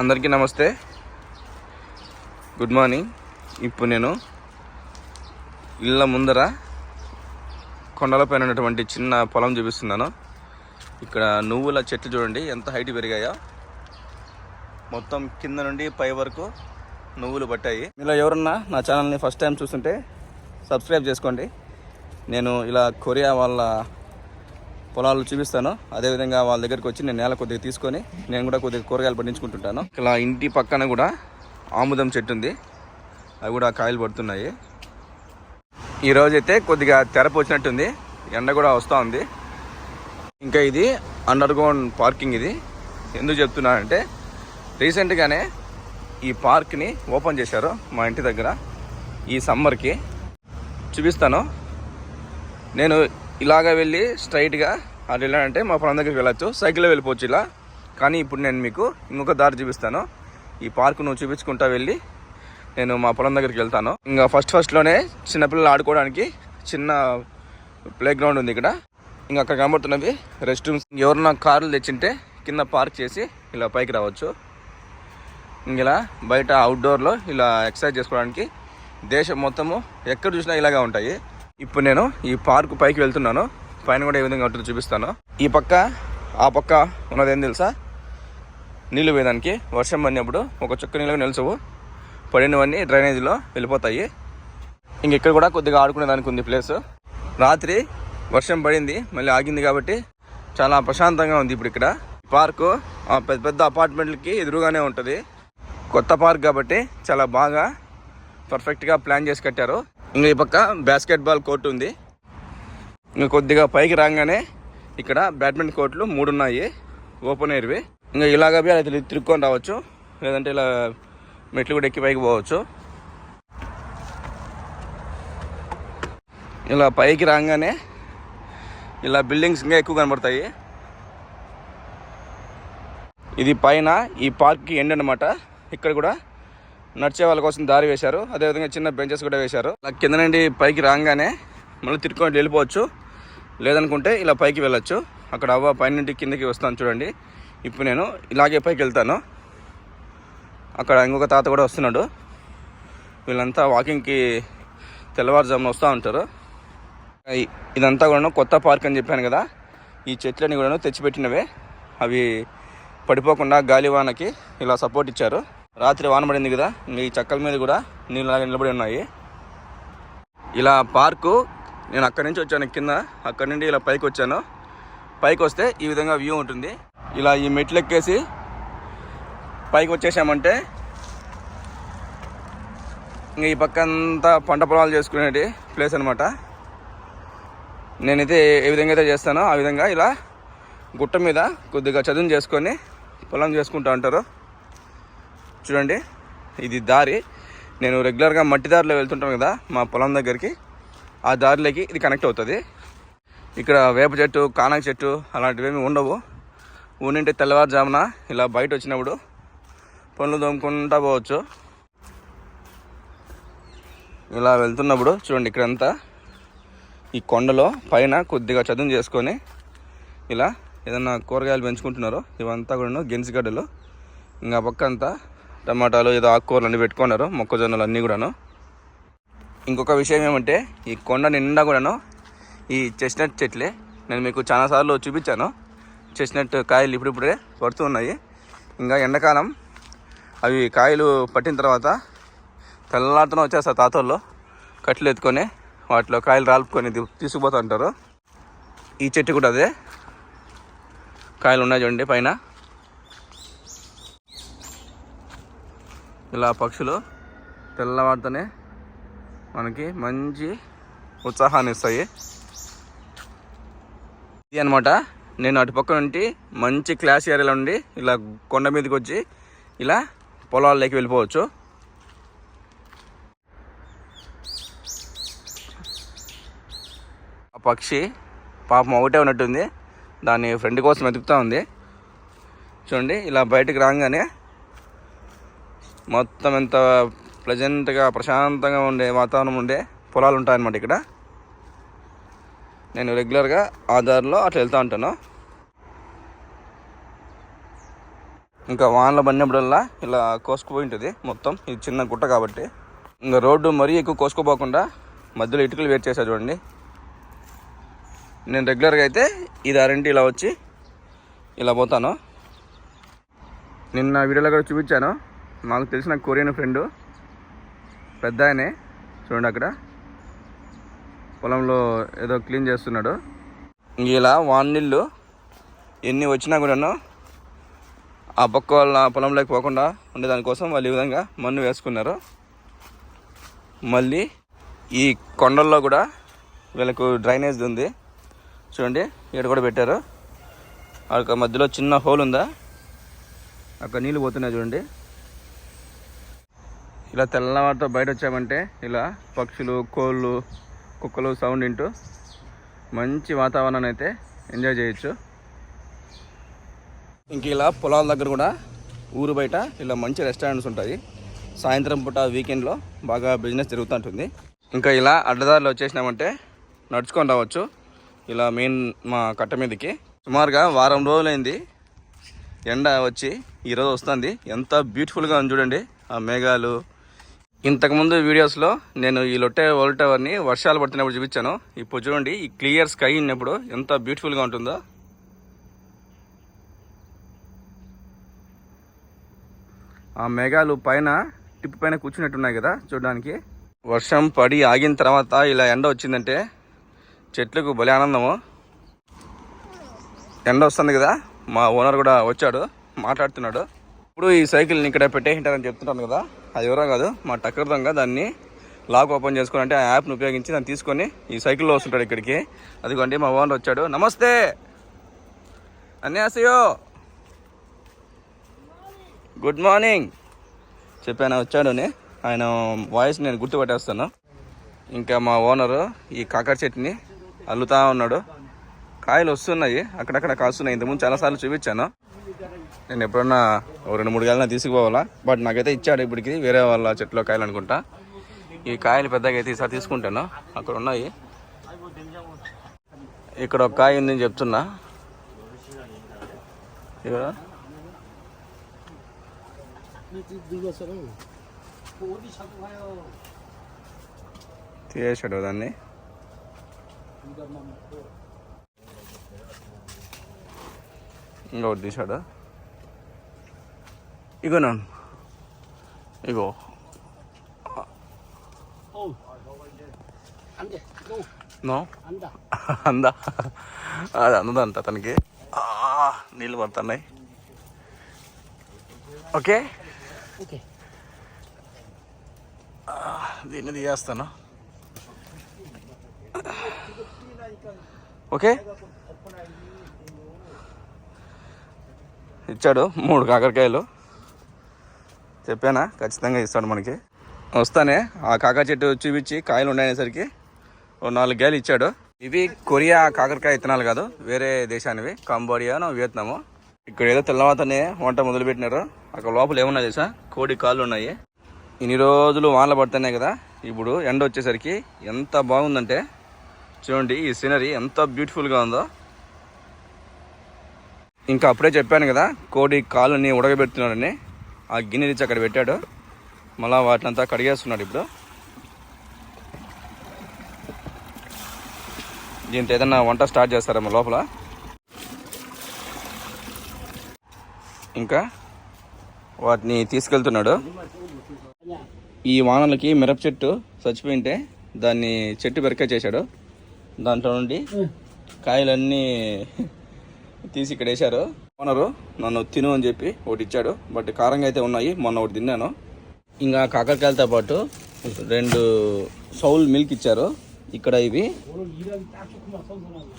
అందరికీ నమస్తే. Good morning ఇప్పుడు నేను ఇళ్ళ ముందర కొండలపైన ఉన్నటువంటి చిన్న పొలం చూపిస్తున్నాను. ఇక్కడ నువ్వుల చెట్లు చూడండి ఎంత హైట్ పెరిగాయో. మొత్తం కింద నుండి పై వరకు నువ్వులు పట్టాయి. మీలో ఎవరన్నా నా ఛానల్ని ఫస్ట్ టైం చూస్తుంటే సబ్స్క్రైబ్ చేసుకోండి. నేను ఇలా కొరియా వాళ్ళ పొలాలు చూపిస్తాను. అదేవిధంగా వాళ్ళ దగ్గరికి వచ్చి నేను నేల కొద్దిగా తీసుకొని నేను కూడా కొద్దిగా కూరగాయలు పండించుకుంటుంటాను. ఇలా ఇంటి పక్కన కూడా ఆముదం చెట్టు ఉంది. అవి కూడా కాయలు పడుతున్నాయి. ఈ రోజైతే కొద్దిగా తెరపు వచ్చినట్టుంది ఎండ కూడా వస్తూ ఉంది. ఇంకా ఇది అండర్ గ్రౌండ్ పార్కింగ్ ఇది. ఎందుకు చెప్తున్నానంటే రీసెంట్గానే ఈ పార్క్ని ఓపెన్ చేశారు మా ఇంటి దగ్గర. ఈ సమ్మర్కి చూపిస్తాను. నేను ఇలాగ వెళ్ళి స్ట్రైట్గా అటు వెళ్ళాలంటే మా పొలం దగ్గరికి వెళ్ళొచ్చు. సైకిల్లో వెళ్ళిపోవచ్చు ఇలా. కానీ ఇప్పుడు నేను మీకు ఇంకొక దారి చూపిస్తాను. ఈ పార్క్ నువ్వు చూపించుకుంటా వెళ్ళి నేను మా పొలం దగ్గరికి వెళ్తాను. ఇంకా ఫస్ట్ ఫస్ట్లోనే చిన్నపిల్లలు ఆడుకోవడానికి చిన్న ప్లే గ్రౌండ్ ఉంది ఇక్కడ. ఇంకా అక్కడ కనబడుతున్నవి రెస్ట్ రూమ్స్. ఎవరన్నా కార్లు తెచ్చింటే కింద పార్క్ చేసి ఇలా పైకి రావచ్చు. ఇంక ఇలా బయట అవుట్డోర్లో ఇలా ఎక్సర్సైజ్ చేసుకోవడానికి దేశం మొత్తము ఎక్కడ చూసినా ఇలాగా ఉంటాయి. ఇప్పుడు నేను ఈ పార్క్ పైకి వెళ్తున్నాను. పైన కూడా ఏ విధంగా ఉంటుందో చూపిస్తాను. ఈ పక్క ఆ పక్క ఉన్నది ఏం తెలుసా? నీళ్ళు పోయేదానికి. వర్షం పడినప్పుడు ఒక చుక్క నీళ్ళు నిలిచవు. పడినవన్నీ డ్రైనేజీలో వెళ్ళిపోతాయి. ఇంక ఇక్కడ కూడా కొద్దిగా ఆడుకునేదానికి ఉంది ప్లేస్. రాత్రి వర్షం పడింది మళ్ళీ ఆగింది కాబట్టి చాలా ప్రశాంతంగా ఉంది ఇప్పుడు ఇక్కడ. పార్కు ఆ పెద్ద పెద్ద అపార్ట్మెంట్లకి ఎదురుగానే ఉంటుంది. కొత్త పార్క్ కాబట్టి చాలా బాగా పర్ఫెక్ట్గా ప్లాన్ చేసి కట్టారు. ఇంకా ఈ పక్క బాస్కెట్ బాల్ కోర్టు ఉంది. ఇంకా కొద్దిగా పైకి రాగానే ఇక్కడ బ్యాడ్మింటన్ కోర్టులు మూడు ఉన్నాయి. ఓపెన్ ఎయిర్వి ఇంకా ఇలాగ అయితే అలా తిరుక్కొని రావచ్చు. లేదంటే ఇలా మెట్లు కూడా ఎక్కి పైకి పోవచ్చు. ఇలా పైకి రాగానే ఇలా బిల్డింగ్స్ ఇంకా ఎక్కువ కనబడతాయి. ఇది పైన ఈ పార్క్కి ఎండ్ అనమాట ఇక్కడ కూడా నడిచే వాళ్ళ కోసం దారి వేశారు. అదేవిధంగా చిన్న బెంచెస్ కూడా వేశారు. అలా కింద నుండి పైకి రాగానే మళ్ళీ తిరుక్కొని వెళ్ళిపోవచ్చు. లేదనుకుంటే ఇలా పైకి వెళ్ళొచ్చు. అక్కడ అవ్వ పైనుండి కిందకి వస్తాను చూడండి. ఇప్పుడు నేను ఇలాగే పైకి వెళ్తాను. అక్కడ ఇంకొక తాత కూడా వస్తున్నాడు. వీళ్ళంతా వాకింగ్కి తెల్లవారుజామున వస్తూ ఉంటారు. ఇదంతా కూడా కొత్త పార్క్ అని చెప్పాను కదా. ఈ చెట్లని కూడా తెచ్చిపెట్టినవే. అవి పడిపోకుండా గాలివానకి ఇలా సపోర్ట్ ఇచ్చారు. రాత్రి వాన పడింది కదా ఇంక ఈ చెక్కల మీద కూడా నీళ్ళు నిలబడి ఉన్నాయి. ఇలా పార్కు నేను అక్కడి నుంచి వచ్చాను కింద అక్కడి నుండి ఇలా పైకి వచ్చాను. పైకి వస్తే ఈ విధంగా వ్యూ ఉంటుంది. ఇలా ఈ మెట్లు ఎక్కేసి పైకి వచ్చేసామంటే ఇంకా ఈ పక్క అంతా పంట పొలాలు చేసుకునేటి ప్లేస్ అనమాట నేనైతే ఏ విధంగా అయితే చేస్తానో ఆ విధంగా ఇలా గుట్ట మీద కొద్దిగా చదును చేసుకొని పొలం చేసుకుంటూ ఉంటారు. చూడండి ఇది దారి. నేను రెగ్యులర్గా మట్టి దారిలో వెళ్తుంటాను కదా మా పొలం దగ్గరికి. ఆ దారిలోకి ఇది కనెక్ట్ అవుతుంది. ఇక్కడ వేప చెట్టు కానక చెట్టు అలాంటివి ఉండవు. ఊనింటే తెల్లవారుజామున ఇలా బయట వచ్చినప్పుడు పనులు తోముకుంటా పోవచ్చు. ఇలా వెళ్తున్నప్పుడు చూడండి ఇక్కడంతా. ఈ కొండలో పైన కొద్దిగా చదును చేసుకొని ఇలా ఏదన్నా కూరగాయలు పెంచుకుంటున్నారు ఇవంతా కూడా గెన్సిగడ్డలు ఇంకా పక్క అంతా టమాటాలు ఏదో ఆకుకూరలు అన్నీ పెట్టుకున్నారు మొక్కజొన్నలు అన్నీ కూడాను. ఇంకొక విషయం ఏమంటే ఈ కొండ నిండా కూడాను ఈ చెస్నట్ చెట్లే నేను మీకు చాలాసార్లు చూపించాను. చెస్నట్ కాయలు ఇప్పుడిప్పుడే పడుతున్నాయి. ఇంకా ఎండాకాలం అవి కాయలు పట్టిన తర్వాత తెల్లారితోనే వచ్చేస్తారు తాతల్లో కట్టెలు ఎత్తుకొని వాటిలో కాయలు రాలుపుకొని తీసుకుపోతూ ఉంటారు. ఈ చెట్టు కూడా అదే. కాయలు ఉన్నాయి చూడండి పైన. ఇలా పక్షులు తెల్లవారితోనే మనకి మంచి ఉత్సాహాన్ని ఇస్తాయి. ఇది అనమాట నేను అటుపక్క నుండి మంచి క్లాస్ ఏరియాలో ఉండి ఇలా కొండ మీదకి వచ్చి ఇలా పొలాల్లోకి వెళ్ళిపోవచ్చు. ఆ పక్షి పాపం ఒకటే ఉన్నట్టుంది. దాని ఫ్రెండ్ కోసం వెతుకుతూ ఉంది. చూడండి ఇలా బయటకు రాగానే మొత్తం ఎంత ప్లెజెంట్గా ప్రశాంతంగా ఉండే వాతావరణం ఉండే పొలాలు ఉంటాయన్నమాట ఇక్కడ. నేను రెగ్యులర్గా ఆ దారిలో అట్లా వెళ్తూ ఉంటాను. ఇంకా వానలు పడినప్పుడల్లా ఇలా కోసుకుపోయి ఉంటుంది మొత్తం. ఇది చిన్న గుట్ట కాబట్టి. ఇంకా రోడ్డు మరీ ఎక్కువ కోసుకోపోకుండా మధ్యలో ఇటుకలు వేట్ చేశారు చూడండి. నేను రెగ్యులర్గా అయితే ఈ దారింటి ఇలా వచ్చి ఇలా పోతాను. నిన్న వీడియోలో కూడా చూపించాను. మాకు తెలిసిన కొరియన్ ఫ్రెండు పెద్ద ఆయనే చూడండి అక్కడ. పొలంలో ఏదో క్లీన్ చేస్తున్నాడు. ఇలా వాన్ నీళ్ళు ఎన్ని వచ్చినా కూడాను ఆ పక్క వాళ్ళ పొలంలోకి పోకుండా ఉండే దానికోసం వాళ్ళు ఈ విధంగా మన్ను వేసుకున్నారు. మళ్ళీ ఈ కొండల్లో కూడా వీళ్ళకు డ్రైనేజ్ ఉంది. చూడండి ఇక్కడ కూడా పెట్టారు. అక్కడ మధ్యలో చిన్న హోల్ ఉందా? అక్కడ నీళ్ళు పోతున్నాయి చూడండి. ఇలా తెల్లవారితో బయట వచ్చామంటే ఇలా పక్షులు కోళ్ళు కుక్కలు సౌండ్ వింటూ మంచి వాతావరణాన్ని అయితే ఎంజాయ్ చేయొచ్చు. ఇంక ఇలా పొలాల దగ్గర కూడా ఊరు బయట ఇలా మంచి రెస్టారెంట్స్ ఉంటాయి. సాయంత్రం పూట వీకెండ్లో బాగా బిజినెస్ జరుగుతుంటుంది. ఇంకా ఇలా అడ్డదారిలో వచ్చేసినామంటే నడుచుకొని రావచ్చు. ఇలా మెయిన్ మా కట్ట మీదకి. సుమారుగా వారం రోజులైంది. ఎండ వచ్చి ఈరోజు వస్తుంది. ఎంత బ్యూటిఫుల్గా ఉంది చూడండి. ఆ మేఘాలు ఇంతకుముందు వీడియోస్లో నేను ఈ లొట్టే వరల్డ్ టవర్ని వర్షాలు పడుతున్నప్పుడు చూపించాను. ఇప్పుడు చూడండి ఈ క్లియర్ స్కై ఉన్నప్పుడు ఎంత బ్యూటిఫుల్గా ఉంటుందో. ఆ మేఘాలు పైన టిప్ పైన కూర్చున్నట్టున్నాయి కదా చూడడానికి. వర్షం పడి ఆగిన తర్వాత ఇలా ఎండ వచ్చిందంటే చెట్లకు భలే ఆనందము. ఎండ వస్తుంది కదా మా ఓనర్ కూడా వచ్చాడు మాట్లాడుతున్నాడు. ఇప్పుడు ఈ సైకిల్ని ఇక్కడ పెట్టేసింటారని చెప్తున్నాను కదా. అది ఎవరో కాదు మా టక్కర్ దొంగ దాన్ని లాక్ ఓపెన్ చేసుకోవాలంటే ఆ యాప్ని ఉపయోగించి దాన్ని తీసుకొని ఈ సైకిల్లో వస్తుంటాడు ఇక్కడికి. అదిగోండి మా ఓనర్ వచ్చాడు. నమస్తే! అన్యాసయో! Good morning! చెప్పాను వచ్చాడు అని. ఆయన వాయిస్ నేను గుర్తుపట్టేస్తాను. ఇంకా మా ఓనరు ఈ కాకర చెట్టుని అల్లుతా ఉన్నాడు. కాయలు వస్తున్నాయి. అక్కడక్కడ కాస్తున్నాయి. ఇంతకుముందు చాలాసార్లు చూపించాను. నేను ఎప్పుడన్నా ఓ రెండు మూడు కాయలు తీసుకుపోవాలా? బట్ నాకైతే ఇచ్చాడు ఇప్పటికి వేరే వాళ్ళ చెట్లో కాయలు అనుకుంటా. ఈ కాయలు పెద్దగా అయితే ఈసారి తీసుకుంటాను. అక్కడ ఉన్నాయి. ఇక్కడ ఒక కాయ ఉందని చెప్తున్నా. ఇక్కడ తీసేసాడు దాన్ని. Lord, this other. You go on. You go. Oh. No అందా అది అందదంట తనకి నీళ్ళు పడుతున్నాయి ఓకే దీన్ని తీయేస్తాను ఓకే ఇచ్చాడు. మూడు కాకరకాయలు. చెప్పానా? ఖచ్చితంగా ఇస్తాడు మనకి. వస్తానే. ఆ కాకర చెట్టు చూపించి కాయలు ఉన్నాయనేసరికి ఓ నాలుగు కాయలు ఇచ్చాడు. ఇవి కొరియా కాకరకాయ ఇత్తనాలు కాదు. వేరే దేశానివి. కంబోడియాను వియత్నాము. ఇక్కడ ఏదో తెల్లవాతనే వంట మొదలుపెట్టినారు. అక్కడ లోపల ఏమున్నా తెలుసా? కోడి కాళ్ళు ఉన్నాయి. ఇన్ని రోజులు వానలు పడుతున్నాయి కదా. ఇప్పుడు ఎండ వచ్చేసరికి ఎంత బాగుందంటే చూడండి ఈ సీనరీ ఎంత బ్యూటిఫుల్గా ఉందో. ఇంకా అప్పుడే చెప్పాను కదా కోడి కాళ్ళని ఉడకబెడుతున్నాడని. ఆ గిన్నె తెచ్చి అక్కడ పెట్టాడు. మళ్ళీ వాటినంతా కడిగేస్తున్నాడు ఇప్పుడు. దీంతో ఏదన్నా వంట స్టార్ట్ చేస్తారేమో లోపల? ఇంకా వాటిని తీసుకెళ్తున్నాడు. ఈ వానలకి మిరప చెట్టు చచ్చిపోయింటే దాన్ని చెట్టు బెరక చేశాడు. దాంట్లో నుండి కాయలన్నీ తీసి ఇక్కడ వేశారు ఓనరు నన్ను తిను అని చెప్పి ఒకటి ఇచ్చాడు. బట్ కారంగా అయితే ఉన్నాయి. మొన్న ఒకటి తిన్నాను. ఇంకా కాకరకాయలతో పాటు రెండు సౌల్ మిల్క్ ఇచ్చారు. ఇక్కడ ఇవి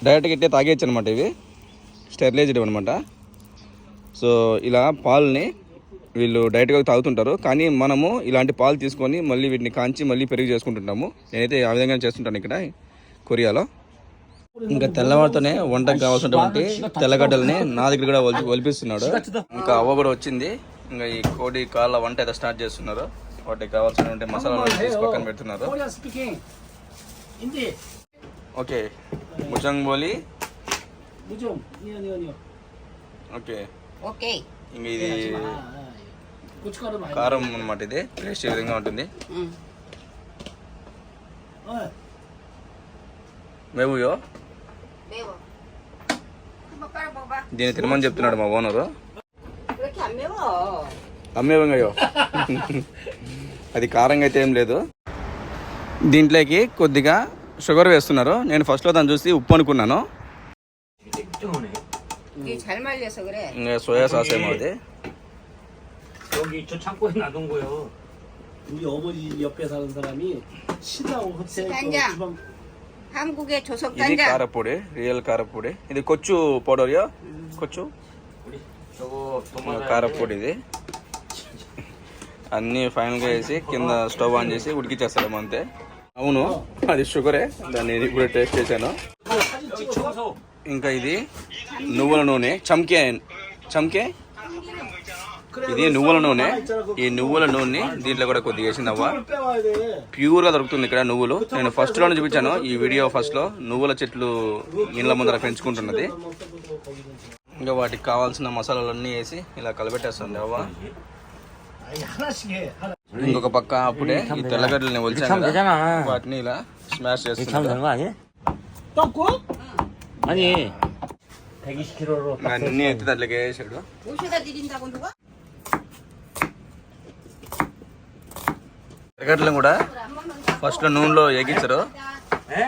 డైరెక్ట్గా ఇట్టే తాగేయచ్చు అనమాట ఇవి. స్టెరిలైజ్డ్ అనమాట సో ఇలా పాలని వీళ్ళు డైరెక్ట్గా తాగుతుంటారు. కానీ మనము ఇలాంటి పాలు తీసుకొని మళ్ళీ వీటిని కాంచి మళ్ళీ పెరుగు చేసుకుంటుంటాము. నేనైతే ఆ విధంగా చేస్తుంటాను ఇక్కడ కొరియాలో. ఇంకా తెల్లవారితోనే వంటకు కావాల్సినటువంటి తెల్లగడ్డల్ని నా దగ్గర కూడా ఒలి ఒలిపిస్తున్నాడు ఇంకా అవ్వ కూడా వచ్చింది ఇంకా ఈ కోడి కాళ్ళ వంట అయితే స్టార్ట్ చేస్తున్నారు వాటికి కావాల్సినటువంటి మసాలాలు తీసి పక్కన పెడుతున్నారు 코리아 스피킹 인디 ఓకే ముచంగ్ బోలి 무좀 니어 니어 니어 ఓకే 오케이. ఇంక ఇది 고춧가루 많이. కారం అన్నమాట ఇది టేస్ట్ ఈ విధంగా ఉంటుంది 어. మేవుయో 매워. 한번 깔아 먹어봐. దీన్ని తినమని చెప్తున్నాడు మా ఓనరు 그렇게 안 매워. అమ్మేవంగయ్యో అది కారంగా అయితే ఏం లేదు దీంట్లోకి కొద్దిగా షుగర్ వేస్తున్నారు నేను ఫస్ట్లో దాన్ని చూసి ఉప్పు అనుకున్నాను 땡땡하네. 이게 잘 말려서 그래. ఇంకా సోయా సాస్ ఏమో అది 여기 저 창고에 놔둔 거요. 우리 어머니 옆에 사는 사람이 신나고 호텔 그 간장. 주방 한국의 조석 ఇది 간장. కారపొడి రియల్ కారపొడి ఇది కొచ్చు పౌడర్యో కొచ్చు 우리 저거 కారపొడి ఇది అన్నీ ఫైనల్గా వేసి కింద స్టవ్ ఆన్ చేసి ఉడికిచ్చేస్తాడు అంతే అవును అది షుగరే దాన్ని ఇప్పుడు టేస్ట్ చేశాను 사진 찍어서 ఇంకా ఇది నువ్వుల నూనె చమ్కే చమ్కే ఇది నువ్వుల నూనె. ఈ నువ్వుల నూనె దీంట్లో కూడా కొద్దిగా వేసిందవ్వ. ప్యూర్గా దొరుకుతుంది ఇక్కడ నువ్వులు. నేను ఫస్ట్లో చూపించాను. ఈ వీడియో ఫస్ట్లో నువ్వుల చెట్లు ఇళ్ళ ముందర పెంచుకుంటున్నది. ఇంకా వాటికి కావాల్సిన మసాలాలన్నీ వేసి ఇలా కలబెట్టేస్తుంది అవ్వ. ఇంకొక పక్క అప్పుడే ఈ తెల్లగడ్డలని వచ్చాను వాటిని ఇలా స్మాష్ చేస్తాను అన్ని ఎత్తి దాంట్లోకి వేసాడు. 모셔다 드린다고 누가? తెల్లగడ్డలను కూడా ఫస్ట్ లో నూనెలో ఎగించరు 에?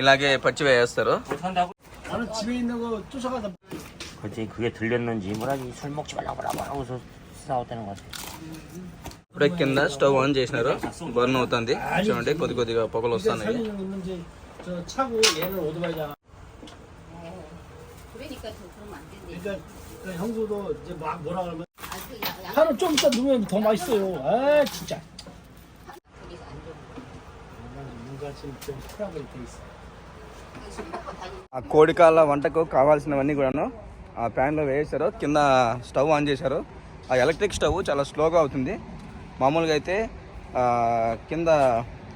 ఇలాగే పచ్చి వేస్తారు 못 산다고? 나는 집에 있는 거 쫓아가다 그치 그게 들렸는지 뭐라지 술 먹지 말라고 말라고 하고서 싸웠다는 것 같아 ఇప్పుడే కింద స్టవ్ ఆన్ చేసినారు బర్న్ అవుతుంది చూడండి కొద్ది కొద్దిగా పొగలు 이제 వస్తున్నాయి 사진 있는 이제 저 차고 얘는 오토바이잖아. 그러니까 저 그러면 안 된대. 그러니까 그 형수도 이제 막 뭐라 그러면 아, 그 야- 양 하루 좀 있다 누우면 더 맛있어요. 아 진짜. ఆ కోడికాల వంటకు కావాల్సినవన్నీ కూడాను ఆ ప్యాన్లో వేసారు కింద స్టవ్ ఆన్ చేశారు. ఆ ఎలక్ట్రిక్ స్టవ్ చాలా స్లోగా అవుతుంది. మామూలుగా అయితే కింద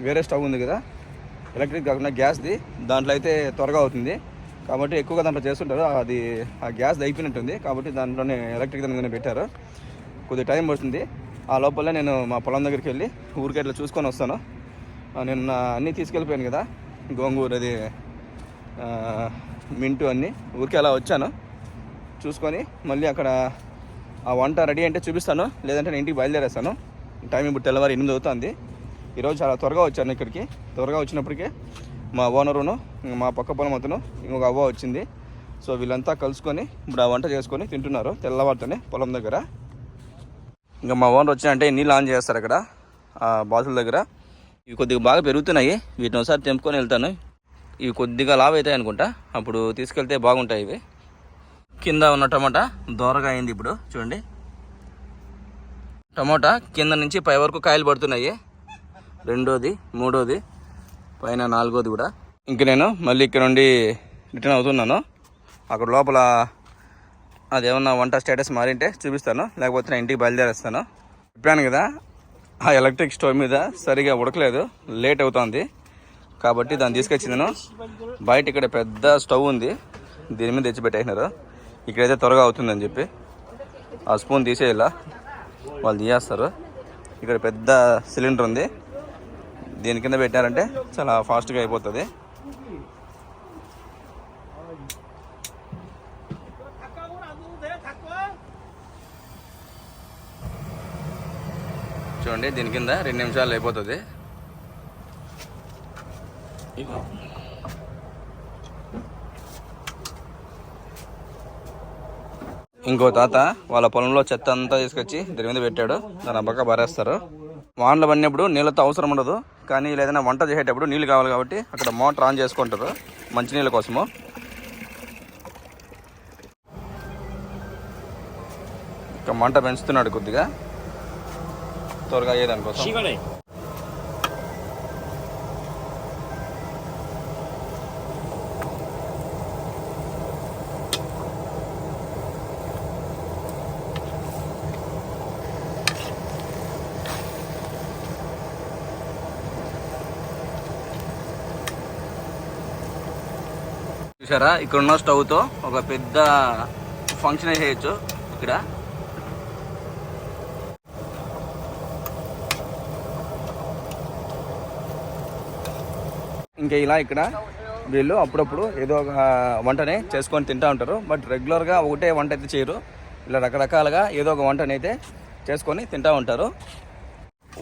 వేరే స్టవ్ ఉంది కదా ఎలక్ట్రిక్ కాకుండా గ్యాస్ది దాంట్లో అయితే త్వరగా అవుతుంది. కాబట్టి ఎక్కువగా దాంట్లో చేస్తుంటారు. అది ఆ గ్యాస్ అయిపోయినట్టుంది. కాబట్టి దాంట్లోనే ఎలక్ట్రిక్ దాని పెట్టారు. కొద్దిగా టైం పడుతుంది. ఆ లోపల నేను మా పొలం దగ్గరికి వెళ్ళి ఊరికే ఇట్లా చూసుకొని వస్తాను. నిన్న నేను నా అన్నీ తీసుకెళ్ళిపోయాను కదా గోంగూర అది మింటు అన్నీ. ఊరికే అలా వచ్చాను. చూసుకొని మళ్ళీ అక్కడ ఆ వంట రెడీ అంటే చూపిస్తాను లేదంటే నేను ఇంటికి బయలుదేరేస్తాను. టైం ఇప్పుడు తెల్లవారు ఎనిమిది అవుతుంది. ఈరోజు చాలా త్వరగా వచ్చాను ఇక్కడికి. త్వరగా వచ్చినప్పటికీ మా ఓనరును మా పక్క పొలం అతను ఇంకొక అవ్వ వచ్చింది. సో వీళ్ళంతా కలుసుకొని ఇప్పుడు ఆ వంట చేసుకొని తింటున్నారు తెల్లవారితోనే పొలం దగ్గర. ఇంకా మా ఓనర్ వచ్చినంటే నీళ్ళు ఆన్ చేస్తారు అక్కడ ఆ బాతుల దగ్గర. ఇవి కొద్దిగా బాగా పెరుగుతున్నాయి. వీటిని ఒకసారి తెంపుకొని వెళ్తాను. ఇవి కొద్దిగా లావ్ అవుతాయి అనుకుంటా. అప్పుడు తీసుకెళ్తే బాగుంటాయి ఇవి. కింద ఉన్న టమాటా దోరగా అయింది ఇప్పుడు. చూడండి. టమాటా కింద నుంచి పై వరకు కాయలు పడుతున్నాయి. రెండోది మూడోది పైన నాలుగోది కూడా. ఇంక నేను మళ్ళీ ఇక్కడ నుండి రిటర్న్ అవుతున్నాను. అక్కడ లోపల అదేమన్నా వంట స్టేటస్ మారింటే చూపిస్తాను. లేకపోతే నేను ఇంటికి బయలుదేరేస్తాను. చెప్పాను కదా ఆ ఎలక్ట్రిక్ స్టవ్ మీద సరిగా ఉడకలేదు లేట్ అవుతుంది. కాబట్టి దాన్ని తీసుకొచ్చిందను బయట ఇక్కడ పెద్ద స్టవ్ ఉంది దీని మీద తెచ్చి పెట్టేసినారు. ఇక్కడైతే త్వరగా అవుతుందని చెప్పి. ఆ స్పూన్ తీసేయాల వాళ్ళు తీయేస్తారు ఇక్కడ పెద్ద సిలిండర్ ఉంది. దీని కింద పెట్టారంటే చాలా ఫాస్ట్గా అయిపోతుంది. చూడండి దీని కింద రెండు నిమిషాలు అయిపోతుంది. ఇంకో తాత వాళ్ళ పొలంలో చెత్త అంతా తీసుకొచ్చి దీని మీద పెట్టాడు. దాని పక్క బారేస్తారు వానలు పడినప్పుడు నీళ్ళతో అవసరం ఉండదు. కానీ ఏదైనా వంట చేసేటప్పుడు నీళ్ళు కావాలి కాబట్టి అక్కడ మోటార్ ఆన్ చేసుకుంటారు. మంచినీళ్ళ కోసము. ఇంకా మంట పెంచుతున్నాడు కొద్దిగా. তরকারি చూసారా ఇక్కడ ఉన్న స్టవ్తో ఒక పెద్ద ఫంక్షన్ చేయొచ్చు ఇక్కడ ఇంకా ఇలా ఇక్కడ వీళ్ళు అప్పుడప్పుడు ఏదో ఒక వంటనే చేసుకొని తింటూ ఉంటారు. బట్ రెగ్యులర్గా ఒకటే వంట అయితే చేయరు. ఇలా రకరకాలుగా ఏదో ఒక వంటని అయితే చేసుకొని తింటూ ఉంటారు.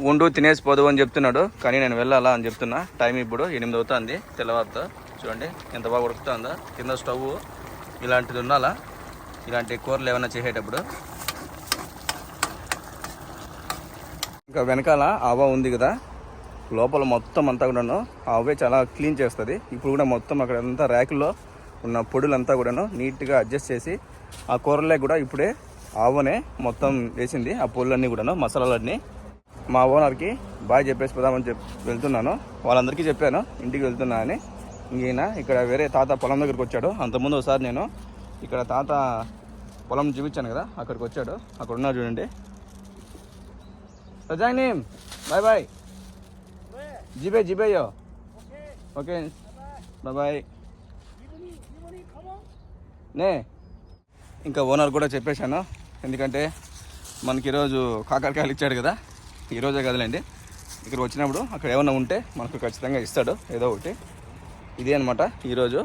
ఉండు తినేసి పోదు అని చెప్తున్నాడు. కానీ నేను వెళ్ళాలా అని చెప్తున్నా. టైం ఇప్పుడు ఎనిమిది అవుతుంది. తెల్లవారుతో చూడండి ఎంత బాగా ఉడుకుతుందో. కింద స్టవ్ ఇలాంటిది ఉండాలా? ఇలాంటి కూరలు ఏమైనా చేసేటప్పుడు? ఇంకా వెనకాల ఆవ ఉంది కదా. లోపల మొత్తం అంతా కూడాను అవే చాలా క్లీన్ చేస్తుంది. ఇప్పుడు కూడా మొత్తం అక్కడ అంతా ర్యాకుల్లో ఉన్న పొడులంతా కూడాను నీట్గా అడ్జస్ట్ చేసి ఆ కూరలే కూడా ఇప్పుడే ఆవనే మొత్తం వేసింది. ఆ పొడులన్నీ కూడాను మసాలాలన్నీ మా ఓనర్కి బాయ్ చెప్పేసి పోదామని చెప్పి వెళ్తున్నాను. వాళ్ళందరికీ చెప్పాను ఇంటికి వెళ్తున్నా అని. ఈయన ఇక్కడ వేరే తాత పొలం దగ్గరికి వచ్చాడు. అంతకుముందు ఒకసారి నేను ఇక్కడ తాత పొలం చూపించాను కదా అక్కడికి వచ్చాడు. అక్కడ ఉన్నాడు చూడండి. రజాని బాయ్ బాయ్. 집에 집에요. ఓకే బాయ్ నే ఇంకా ఓనర్ కూడా చెప్పేశాను. ఎందుకంటే మనకి ఈరోజు కాకరకాయలు ఇచ్చాడు కదా. ఈరోజే కదలండి. ఇక్కడ వచ్చినప్పుడు అక్కడ ఏమన్నా ఉంటే మనకు ఖచ్చితంగా ఇస్తాడు. ఏదో ఒకటి. ఇదే అనమాట ఈరోజు.